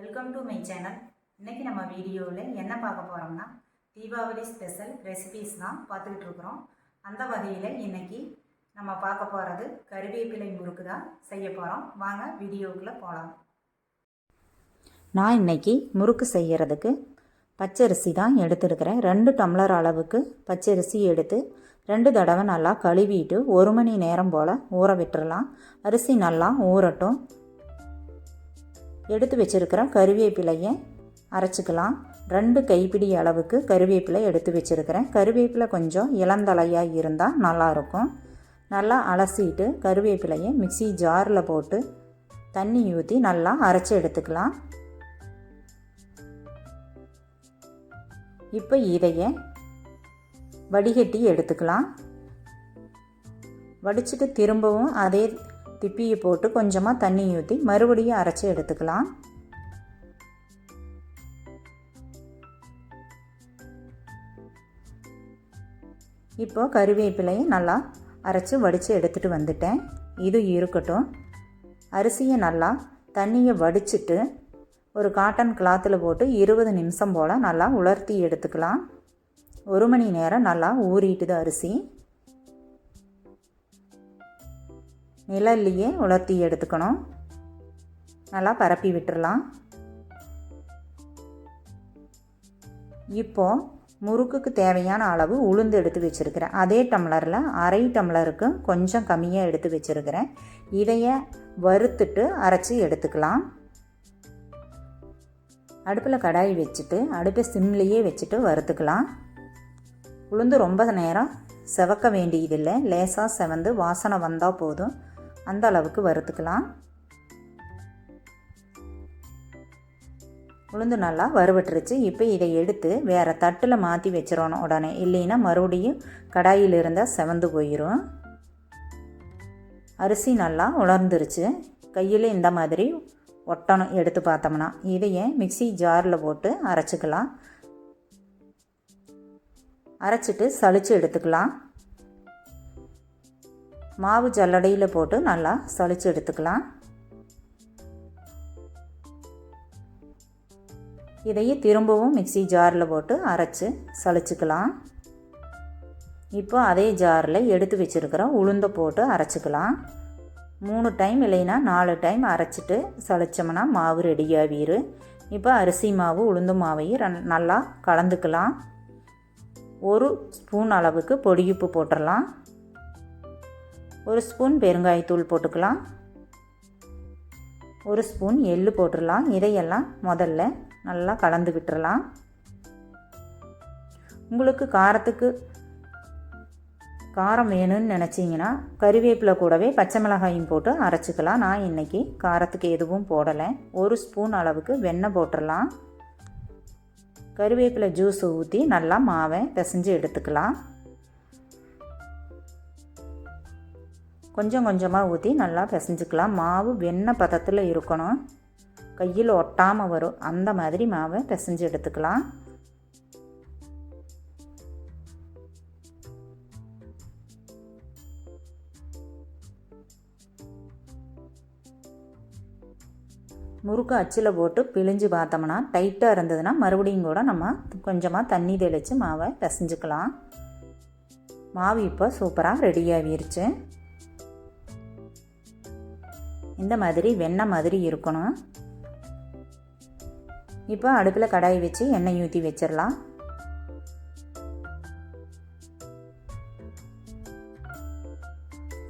Welcome to my channel இன்றைக்கி நம்ம வீடியோவில் என்ன பார்க்க போகிறோம்னா தீபாவளி ஸ்பெஷல் ரெசிபீஸ் தான் பார்த்துக்கிட்டு இருக்கிறோம். அந்த வகையில் இன்றைக்கி நம்ம பார்க்க போகிறது கருவேப்பிலை முறுக்கு தான் செய்ய போகிறோம் வாங்க வீடியோக்குள்ளே போகலாம் நான் இன்னைக்கு முறுக்கு செய்யறதுக்கு பச்சரிசி தான் எடுத்துருக்கிறேன். ரெண்டு டம்ளர் அளவுக்கு பச்சரிசி எடுத்து ரெண்டு தடவை நல்லா கழுவிட்டு ஒரு மணி நேரம் போல் ஊற விட்டுறலாம். அரிசி நல்லா ஊறட்டும். எடுத்து வச்சிருக்கிற கருவேப்பிலையை அரைச்சிக்கலாம். ரெண்டு கைப்பிடி அளவுக்கு கருவேப்பிலை எடுத்து வச்சுருக்கிறேன். கருவேப்பிலை கொஞ்சம் இளந்தலையாக இருந்தால் நல்லாயிருக்கும் நல்லா அலசிட்டு கருவேப்பிலையை மிக்ஸி ஜாரில் போட்டு தண்ணி ஊற்றி நல்லா அரைச்சி எடுத்துக்கலாம். இப்போ இதைய வடிகட்டி எடுத்துக்கலாம். வடிச்சிட்டு திரும்பவும் அதே திப்பியை போட்டு கொஞ்சமாக தண்ணி ஊற்றி மறுபடியும் அரைச்சி எடுத்துக்கலாம். இப்போ கருவேப்பிலையை நல்லா அரைச்சி வடித்து எடுத்துகிட்டு வந்துட்டேன். இது இருக்கட்டும். அரிசியை நல்லா தண்ணியை வடிச்சிட்டு ஒரு காட்டன் கிளாத்தில் போட்டு இருபது நிமிஷம் போல் நல்லா உலர்த்தி எடுத்துக்கலாம். ஒரு மணி நேரம் நல்லா ஊறிட்டுது அரிசி. நிழல்லையே உலர்த்தி எடுத்துக்கணும். நல்லா பரப்பி விட்டுடலாம் இப்போ முறுக்குக்கு தேவையான அளவு உளுந்து எடுத்து வச்சுருக்கிறேன். அதே டம்ளரில் அரை டம்ளருக்கு கொஞ்சம் கம்மியாக எடுத்து வச்சுருக்கிறேன். இதையை வறுத்துட்டு அரைச்சி எடுத்துக்கலாம். அடுப்பில் கடாய் வச்சுட்டு அடுப்பை சிம்லேயே வச்சுட்டு வறுத்துக்கலாம். உளுந்து ரொம்ப நேரம் செவக்க வேண்டியதில்லை. லேசாக செவந்து வாசனை வந்தால் போதும். அந்த அளவுக்கு வறுத்துக்கலாம். உளுந்து நல்லா வறுவட்டுருச்சு இப்போ இதை எடுத்து வேறு தட்டில் மாற்றி வச்சிடணும் உடனே. இல்லைன்னா மறுபடியும் கடாயில் இருந்தால் செவந்து போயிடும் அரிசி நல்லா உலர்ந்துருச்சு. கையில் இந்த மாதிரி ஒட்டணும் எடுத்து பார்த்தோம்னா. இதையே மிக்சி ஜாரில் போட்டு அரைச்சிக்கலாம். அரைச்சிட்டு சளிச்சு எடுத்துக்கலாம். மாவு ஜல்லடையில் போட்டு நல்லா சளிச்சு எடுத்துக்கலாம். இதையே திரும்பவும் மிக்சி ஜாரில் போட்டு அரைச்சி சளிச்சுக்கலாம். இப்போ அதே ஜாரில் எடுத்து வச்சுருக்கிற உளுந்தை போட்டு அரைச்சிக்கலாம். மூணு டைம் இல்லைன்னா நாலு டைம் அரைச்சிட்டு சளிச்சோம்னா மாவு ரெடியாகிரு. இப்போ அரிசி மாவு உளுந்து மாவையும் நல்லா கலந்துக்கலாம். ஒரு ஸ்பூன் அளவுக்கு பொடியுப்பு போட்டுடலாம் ஒரு ஸ்பூன் பெருங்காயத்தூள் போட்டுக்கலாம். ஒரு ஸ்பூன் எள்ளு போட்டுடலாம். இதையெல்லாம் முதல்ல நல்லா கலந்து விட்டுறலாம் உங்களுக்கு காரத்துக்கு காரம் வேணும்னு நினச்சிங்கன்னா கறிவேப்பிலை கூடவே பச்சை மிளகாயும் போட்டு அரைச்சிக்கலாம். நான் இன்றைக்கி காரத்துக்கு எதுவும் போடலை. ஒரு ஸ்பூன் அளவுக்கு வெண்ணெய் போட்டுடலாம். கருவேப்பிலை ஜூஸ் ஊற்றி நல்லா மாவை பிசைஞ்சு எடுத்துக்கலாம். கொஞ்சம் கொஞ்சமாக ஊற்றி நல்லா பிசைஞ்சிக்கலாம். மாவு வெண்ணெய் பதத்தில் இருக்கணும். கையில் ஒட்டாமல் வரும். அந்த மாதிரி மாவை பிசைஞ்சு எடுத்துக்கலாம். முறுக்கு அச்சில் போட்டு பிழிஞ்சு பார்த்தோம்னா டைட்டாக இருந்ததுன்னா மறுபடியும் கூட நம்ம கொஞ்சமாக தண்ணி தெளித்து மாவை பிசைஞ்சுக்கலாம். மாவு இப்போ சூப்பராக ரெடியாகிருச்சு இந்த மாதிரி வெண்ணெய் மாதிரி இருக்கணும். இப்போ அடுப்பில் கடாய் வச்சு எண்ணெய் ஊற்றி வச்சிடலாம்.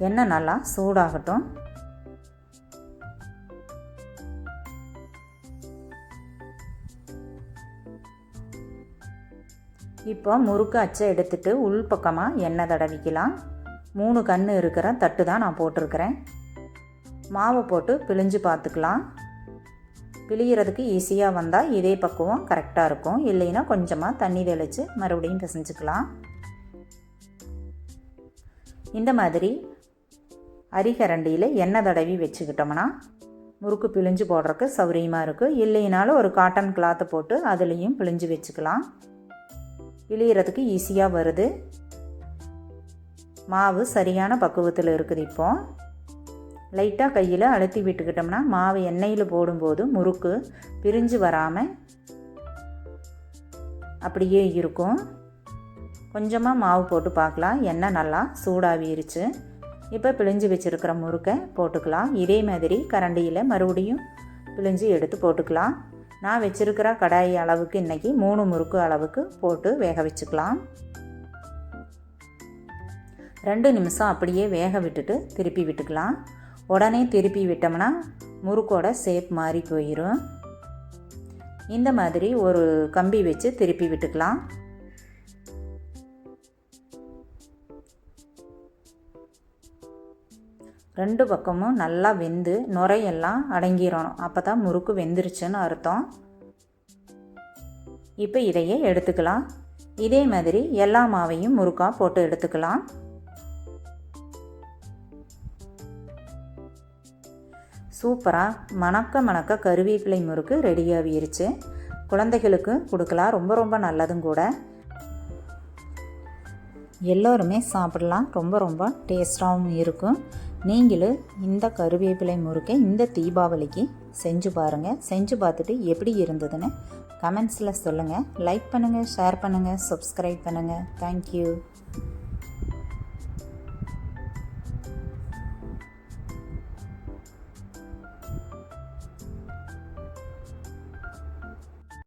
எண்ணெய் நல்லா சூடாகட்டும். இப்போ முறுக்கு அச்சை எடுத்துட்டு உள்பக்கமாக எண்ணெய் தடவிக்கலாம். மூணு கன்று இருக்கிற தட்டு தான் நான் போட்டிருக்கிறேன். மாவை போட்டு பிழிஞ்சு பார்த்துக்கலாம். பிழிகிறதுக்கு ஈஸியாக வந்தால் இதே பக்குவம் கரெக்டாக இருக்கும். இல்லைன்னா கொஞ்சமாக தண்ணி தெளித்து மறுபடியும் பிசைஞ்சுக்கலாம். இந்த மாதிரி அரிகரண்டியில் எண்ணெய் தடவி வச்சுக்கிட்டோம்னா முறுக்கு பிழிஞ்சு போடுறதுக்கு சௌரியமாக இருக்குது இல்லைனாலும் ஒரு காட்டன் கிளாத்தை போட்டு அதுலேயும் பிழிஞ்சு வச்சுக்கலாம். பிழியறதுக்கு ஈஸியாக வருது. மாவு சரியான பக்குவத்தில் இருக்குது இப்போது லைட்டாக கையில் அழுத்தி விட்டுக்கிட்டோம்னா மாவு எண்ணெயில் போடும்போது முறுக்கு பிரிஞ்சு வராமல் அப்படியே இருக்கும். கொஞ்சமாக மாவு போட்டு பார்க்கலாம். எண்ணெய் நல்லா சூடாகிருச்சு. இப்போ பிழிஞ்சு வச்சுருக்கிற முறுக்கை போட்டுக்கலாம். இதே மாதிரி கரண்டியில் மறுபடியும் பிழிஞ்சு எடுத்து போட்டுக்கலாம். நான் வச்சுருக்கிற கடாய் அளவுக்கு இன்றைக்கி மூணு முறுக்கு அளவுக்கு போட்டு வேக வச்சுக்கலாம். ரெண்டு நிமிஷம் அப்படியே வேக விட்டுட்டு திருப்பி விட்டுக்கலாம். உடனே திருப்பி விட்டோம்னா முறுக்கோட ஷேப் மாறி போயிடும் இந்த மாதிரி ஒரு கம்பி வச்சு திருப்பி விட்டுக்கலாம். ரெண்டு பக்கமும் நல்லா வெந்து நுரையெல்லாம் அடங்கிடணும் அப்போ தான் முறுக்கு வெந்துருச்சுன்னு அர்த்தம். இப்போ இதையே எடுத்துக்கலாம். இதே மாதிரி எல்லா மாவையும் முறுக்காக போட்டு எடுத்துக்கலாம். சூப்பராக மணக்க மணக்க கருவேப்பிலை முறுக்கு ரெடியாகிருச்சு. குழந்தைகளுக்கு கொடுக்கலாம் ரொம்ப ரொம்ப நல்லதும் கூட. எல்லோருமே சாப்பிடலாம் ரொம்ப ரொம்ப டேஸ்ட்டாகவும் இருக்கும். நீங்களும் இந்த கருவேப்பிலை முறுக்கை இந்த தீபாவளிக்கு செஞ்சு பாருங்கள் செஞ்சு பார்த்துட்டு எப்படி இருந்ததுன்னு கமெண்ட்ஸில் சொல்லுங்கள் லைக் பண்ணுங்கள் ஷேர் பண்ணுங்கள் சப்ஸ்கிரைப் பண்ணுங்கள் தேங்க்யூ